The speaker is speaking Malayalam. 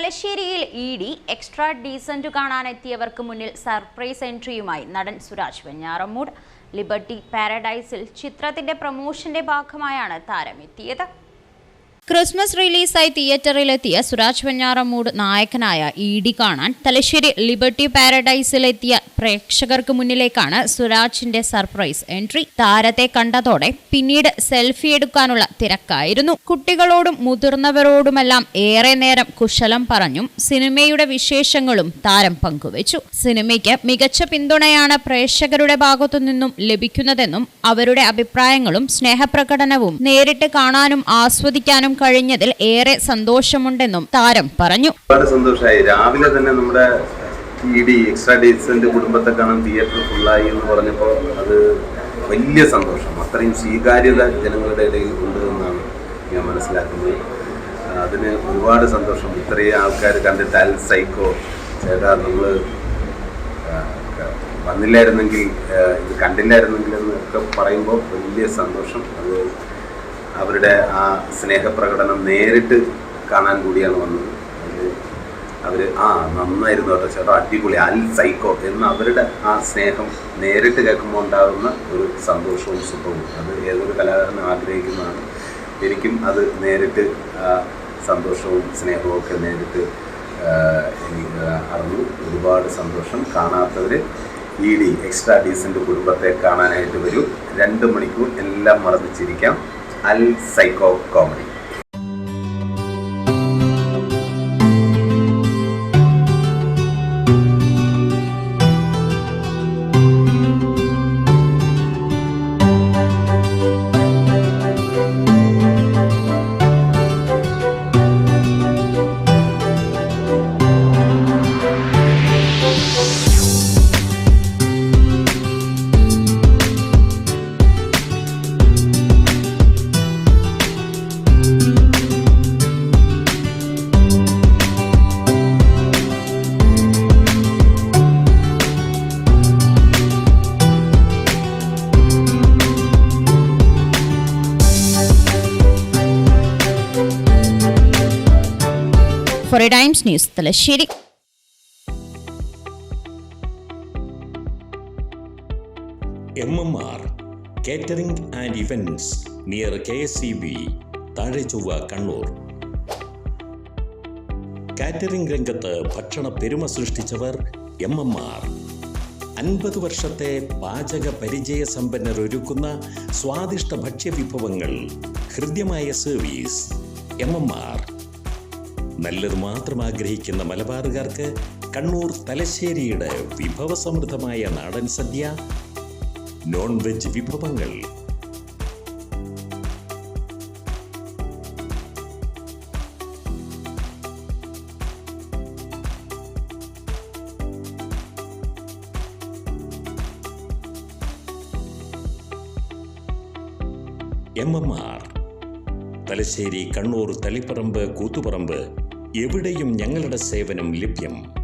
തലശ്ശേരിയിൽ ഇ ഡി എക്സ്ട്രാ ഡീസന്റ് കാണാനെത്തിയവർക്ക് മുന്നിൽ സർപ്രൈസ് എൻട്രിയുമായി നടൻ സുരാജ് വെഞ്ഞാറമ്മൂട് ലിബർട്ടി പാരഡൈസിൽ ചിത്രത്തിന്റെ പ്രമോഷന്റെ ഭാഗമായാണ് താരം എത്തിയത് ക്രിസ്മസ് റിലീസായി തിയേറ്ററിലെത്തിയ സുരാജ് വെഞ്ഞാറമൂട് നായകനായ ഇ ഡി കാണാൻ തലശ്ശേരി ലിബർട്ടി പാരഡൈസിലെത്തിയ പ്രേക്ഷകർക്ക് മുന്നിലേക്കാണ് സുരാജിന്റെ സർപ്രൈസ് എൻട്രി. താരത്തെ കണ്ടതോടെ പിന്നീട് സെൽഫി എടുക്കാനുള്ള തിരക്കായിരുന്നു. കുട്ടികളോടും മുതിർന്നവരോടുമെല്ലാം ഏറെ നേരം കുശലം പറഞ്ഞും സിനിമയുടെ വിശേഷങ്ങളും താരം പങ്കുവച്ചു. സിനിമയ്ക്ക് മികച്ച പിന്തുണയാണ് പ്രേക്ഷകരുടെ ഭാഗത്തു നിന്നും ലഭിക്കുന്നതെന്നും അവരുടെ അഭിപ്രായങ്ങളും സ്നേഹപ്രകടനവും നേരിട്ട് കാണാനും ആസ്വദിക്കാനും കഴിഞ്ഞതിൽ ഏറെ സന്തോഷമുണ്ടെന്നും താരം പറഞ്ഞു. ഒരുപാട് സന്തോഷമായി രാവിലെ തന്നെ നമ്മുടെ ഇ എക്സ്ട്രാ ഡേറ്റ്സിന്റെ കുടുംബത്തെ കാണാൻ തിയേറ്റർ ഫുള്ളായി എന്ന് പറഞ്ഞപ്പോൾ അത് വലിയ സന്തോഷം. അത്രയും സ്വീകാര്യത ജനങ്ങളുടെ ഇടയിൽ ഉണ്ട് എന്നാണ് ഞാൻ മനസ്സിലാക്കുന്നത്. അതിന് ഒരുപാട് സന്തോഷം. ഇത്രയും ആൾക്കാർ കണ്ടിട്ട് അൽ സൈക്കോ ചേട്ടാ നമ്മൾ വന്നില്ലായിരുന്നെങ്കിൽ ഇത് കണ്ടില്ലായിരുന്നെങ്കിൽ എന്നൊക്കെ പറയുമ്പോൾ വലിയ സന്തോഷം. അത് അവരുടെ ആ സ്നേഹപ്രകടനം നേരിട്ട് കാണാൻ കൂടിയാണ് വന്നത്. അവർ ആ നന്നായിരുന്നു കേട്ടോ ചേട്ടാ അടിപൊളി അൽ സൈക്കോ എന്ന് അവരുടെ ആ സ്നേഹം നേരിട്ട് കേൾക്കുമ്പോൾ ഉണ്ടാകുന്ന ഒരു സന്തോഷവും സുഖവും. അത് ഏതൊരു കലാകാരനും ആഗ്രഹിക്കുന്നതാണ്. എനിക്കും അത് നേരിട്ട് സന്തോഷവും സ്നേഹവും ഒക്കെ നേരിട്ട് എനിക്ക് അറിഞ്ഞു. ഒരുപാട് സന്തോഷം കാണാത്തവർ ഇ ഡി എക്സ്ട്രാ ഡീസന്റ് കുടുംബത്തെ കാണാനായിട്ട് വരും. രണ്ട് മണിക്കൂർ എല്ലാം മറന്നിച്ചിരിക്കാം അൽ psycho comedy. Four times news Thalassery. M M R catering and events near K S C B താഴെ ചൊവ്വ കണ്ണൂർ കാറ്ററിംഗ് രംഗത്ത് ഭക്ഷണ പെരുമ സൃഷ്ടിച്ചവർ എം എം ആർ അൻപത് വർഷത്തെ പാചക പരിചയ സമ്പന്നർ ഒരുക്കുന്ന സ്വാദിഷ്ട ഭക്ഷ്യവിഭവങ്ങൾ ഹൃദ്യമായ സർവീസ് എം എം ആർ നല്ലത് മാത്രം ആഗ്രഹിക്കുന്ന മലബാറുകാർക്ക് കണ്ണൂർ തലശ്ശേരിയുടെ വിഭവസമൃദ്ധമായ നാടൻ സദ്യ നോൺ വെജ് വിഭവങ്ങൾ. M M R Thalassery Kannur Taliparamba Kuthuparamba എവിടെയും ഞങ്ങളുടെ സേവനം ലഭ്യം.